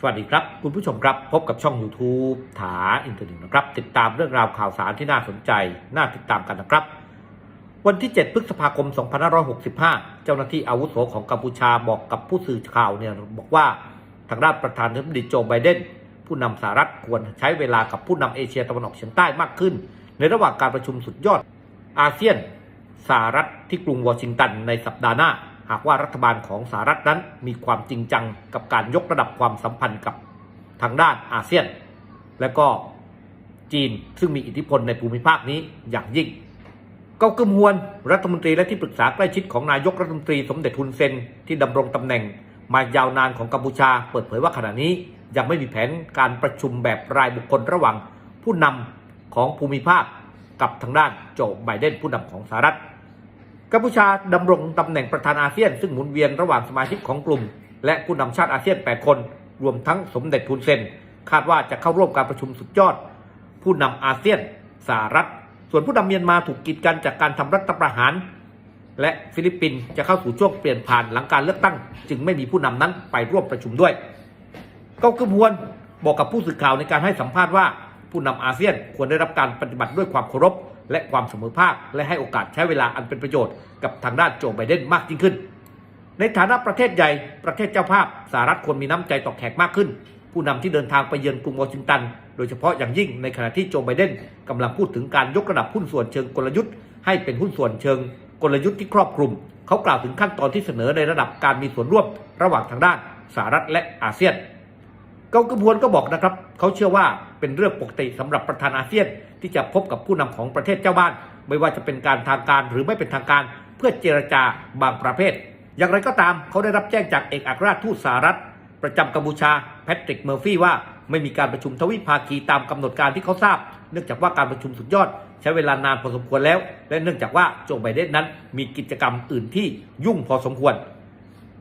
สวัสดีครับ คุณผู้ชมครับ พบกับช่อง YouTube ถาอินเทอร์เน็ตนะครับ ติดตามเรื่องราวข่าวสารที่น่าสนใจ น่าติดตามกันนะครับ วันที่ 7 พฤษภาคม 2565 เจ้าหน้าที่อาวุโสของกัมพูชาบอกกับผู้สื่อข่าวเนี่ยบอกว่าทางด้านประธานาธิบดีโจไบเดนผู้นำสหรัฐควรใช้เวลากับผู้นำเอเชียตะวันออกเฉียงใต้มากขึ้น ในระหว่างการประชุมสุดยอดอาเซียนสหรัฐที่กรุงวอชิงตันในสัปดาห์หน้า หากว่ารัฐบาลของสหรัฐนั้นมีความจริงจังกับการยกระดับความสัมพันธ์กับทางด้านอาเซียน และก็จีนซึ่งมีอิทธิพลในภูมิภาคนี้อย่างยิ่ง เกากึมฮวน รัฐมนตรีและที่ปรึกษาใกล้ชิดของนายกรัฐมนตรีสมเด็จฮุนเซนที่ดำรงตำแหน่งมายาวนานของกัมพูชา เปิดเผยว่าขณะนี้ยังไม่มีแผนการประชุมแบบรายบุคคลระหว่างผู้นำของภูมิภาคกับทางด้านโจไบเดนผู้นำของสหรัฐ กัมพูชาดำรงตำแหน่งประธานอาเซียน ซึ่งหมุนเวียนระหว่างสมาชิกของกลุ่ม และผู้นำชาติอาเซียน 8 คน รวมทั้งสมเด็จทุนเซน คาดว่าจะเข้าร่วมการประชุมสุดยอด ผู้นำอาเซียนสหรัฐ ส่วนผู้นำเมียนมาถูกกีดกันจากการทำรัฐประหาร และฟิลิปปินส์จะเข้าสู่ช่วงเปลี่ยนผ่านหลังการเลือกตั้ง จึงไม่มีผู้นำนั้นไปร่วมประชุมด้วย เกากึมฮวนบอกกับผู้สื่อข่าวในการให้สัมภาษณ์ว่า ผู้นำอาเซียนควรได้รับการปฏิบัติด้วยความเคารพและความเสมอภาค และให้โอกาสใช้เวลาอันเป็นประโยชน์กับทางด้านโจไบเดนมากยิ่งขึ้น ในฐานะประเทศใหญ่ประเทศเจ้าภาพสหรัฐควรมีน้ำใจต่อแขกมากขึ้น ผู้นำที่เดินทางไปเยือนกรุงวอชิงตัน โดยเฉพาะอย่างยิ่งในขณะที่โจไบเดนกำลังพูดถึงการยกระดับหุ้นส่วนเชิงกลยุทธ์ให้เป็นหุ้นส่วนเชิงกลยุทธ์ที่ครอบคลุม เขากล่าวถึงขั้นตอนที่เสนอในระดับการมีส่วนร่วมระหว่างทางด้านสหรัฐและอาเซียน เกากระบวนก็บอกนะครับ เขาเชื่อว่า เป็นเรื่องปกติสำหรับประธานอาเซียน ที่จะพบกับผู้นำของประเทศเจ้าบ้าน ไม่ว่าจะเป็นการทางการหรือไม่เป็นทางการ เพื่อเจรจาบางประเภท อย่างไรก็ตามเขาได้รับแจ้งจากเอกอัครราชทูตสหรัฐ ประจำกัมพูชาแพทริกเมอร์ฟี่ว่าไม่มีการประชุมทวิภาคีตามกำหนดการที่เขาทราบ เนื่องจากว่าการประชุมสุดยอด ใช้เวลานานพอสมควรแล้ว และเนื่องจากว่าโจไบเดนนั้นมีกิจกรรมอื่นที่ยุ่งพอสมควร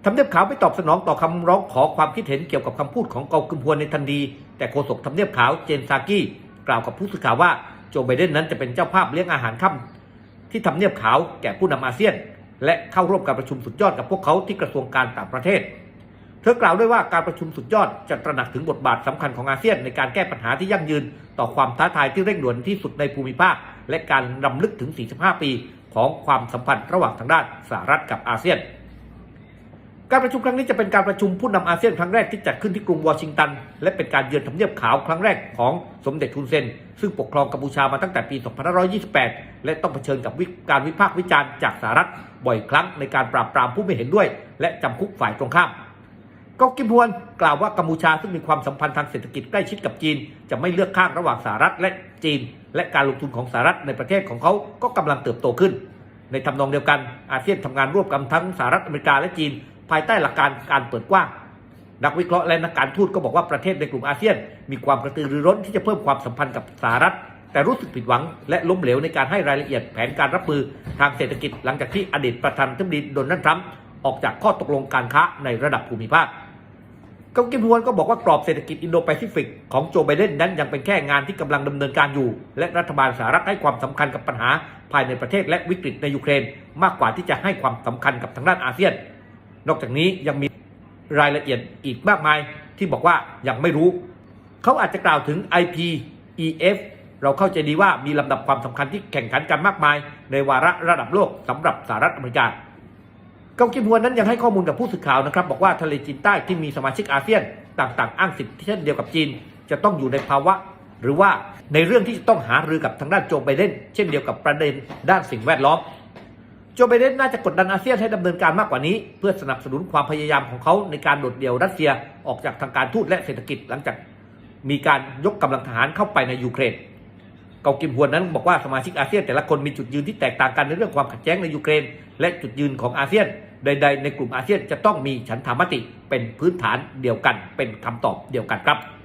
ทำเนียบขาวไม่ตอบสนองต่อคำร้องขอความคิดเห็นเกี่ยวกับคำพูดของเกาคึมพวนในทันทีแต่โฆษกทำเนียบขาวเจนซากี้กล่าวกับผู้สื่อข่าวว่าโจไบเดนนั้นจะเป็นเจ้าภาพเลี้ยงอาหารค่ำที่ทำเนียบขาวแก่ผู้นำอาเซียน และเข้าร่วมการประชุมสุดยอดกับพวกเขาที่กระทรวงการต่างประเทศ เธอกล่าวด้วยว่าการประชุมสุดยอดจะตระหนักถึงบทบาทสำคัญของอาเซียนในการแก้ปัญหาที่ยั่งยืน ต่อความท้าทายที่เร่งด่วนที่สุดในภูมิภาค และการรำลึกถึง 45 ปี ของความสัมพันธ์ระหว่างทางด้านสหรัฐกับอาเซียน การประชุมครั้งนี้จะเป็นการประชุมผู้นำอาเซียนครั้งแรกที่จัดขึ้นที่กรุงวอชิงตัน และเป็นการเยือนทำเนียบขาวครั้งแรกของสมเด็จทุนเซน ซึ่งปกครองกัมพูชามาตั้งแต่ปี 2528 และต้องเผชิญกับการวิพากษ์วิจารณ์จากสหรัฐบ่อยครั้งในการปราบปรามผู้ไม่เห็นด้วย และจำคุกฝ่ายตรงข้ามกองกิมฮวนกล่าวว่ากัมพูชาซึ่งมีความสัมพันธ์ทางเศรษฐกิจใกล้ชิดกับจีน จะไม่เลือกข้างระหว่างสหรัฐและจีน และการลงทุนของสหรัฐในประเทศของเขาก็กำลังเติบโตขึ้น ในทำนองเดียวกันอาเซียนทำงานร่วมกันทั้งสหรัฐอเมริกาและจีน ภายใต้หลักการการเปิดกว้าง นักวิเคราะห์และนักการทูตก็บอกว่าประเทศในกลุ่มอาเซียน มีความกระตือรือร้นที่จะเพิ่มความสัมพันธ์กับสหรัฐ แต่รู้สึกผิดหวัง และล้มเหลวในการให้รายละเอียดแผนการรับมือทางเศรษฐกิจหลังจากที่อดีตประธานาธิบดีโดนัลด์ทรัมป์ออกจากข้อตกลงการค้าในระดับภูมิภาคกงกิมฮวนก็บอกว่ากรอบเศรษฐกิจอินโดแปซิฟิกของโจไบเดนนั้นยังเป็นแค่งานที่กำลังดำเนินการอยู่ และรัฐบาลสหรัฐให้ความสำคัญกับปัญหาภายในประเทศและวิกฤตในยูเครน มากกว่าที่จะให้ความสำคัญกับทางด้านอาเซียน นอกจากนี้ยังมีรายละเอียดอีกมากมายที่บอกว่ายังไม่รู้ เขาอาจจะกล่าวถึง IPEF เราเข้าใจดีว่ามีลำดับความสำคัญที่แข่งขันกันมากมาย ในวาระระดับโลกสำหรับสหรัฐอเมริกาเกากิมฮวนนั้นยังให้ข้อมูลกับผู้สื่อข่าวนะครับ บอกว่าทะเลจีนใต้ที่มีสมาชิกอาเซียนต่างๆ อ้างสิทธิเช่นเดียวกับจีน จะต้องอยู่ในภาวะ หรือว่าในเรื่องที่จะต้องหารือกับทางด้านโจไบเดนเช่นเดียวกับประเด็นด้านสิ่งแวดล้อม โจไบเดนน่าจะกดดันอาเซียนให้ดำเนินการมากกว่านี้ เพื่อสนับสนุนความพยายามของเขาในการโดดเดี่ยวรัสเซียออกจากทางการทูตและเศรษฐกิจหลังจากมีการยกกำลังทหารเข้าไปในยูเครน เกากิมฮวนนั้นบอกว่าสมาชิกอาเซียนแต่ละคนมีจุดยืนที่แตกต่างกันในเรื่องความขัดแย้งในยูเครน และจุดยืนของอาเซียน ใด ๆ ในกลุ่มอาเซียนจะต้องมีฉันทามติเป็นพื้นฐานเดียวกันเป็นคำตอบเดียวกันครับ